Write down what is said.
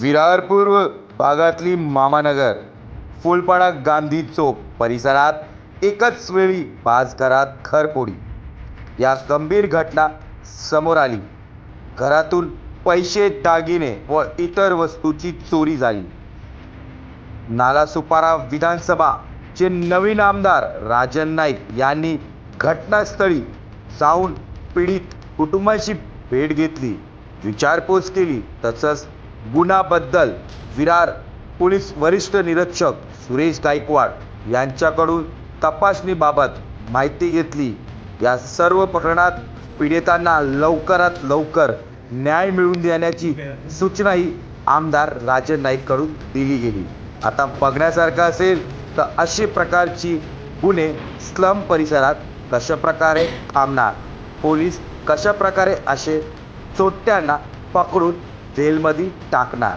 विरारपूर्व भागातली मामानगर फुलपाडा गांधी चौक परिसरात एकच वेळी पाच घरात घरफोडी. या गंभीर घटना समोर आली. घरातून पैसे दागिने व इतर वस्तूची चोरी झाली. नालासुपारा विधानसभाचे नवीन आमदार राजन नाईक यांनी घटनास्थळी जाऊन पीडित कुटुंबाशी भेट घेतली. विचारपूस केली. तसंच गुन्हाबद्दल विरार पोलीस वरिष्ठ निरीक्षक सुरेश गायकवाड यांच्याकडून तपासणीबाबत माहिती घेतली. या सर्व प्रकरणात पीडितांना लवकरात लवकर न्याय मिळवून देण्याची सूचनाही आमदार राजन नाईककडून दिली गेली. आता बघण्यासारखं असेल तर अशी प्रकारची गुन्हे स्लम परिसरात कशा प्रकारे थांबणार? पोलीस कशा प्रकारे असे चोट्यांना पकडून जेलमध्ये टाकणार.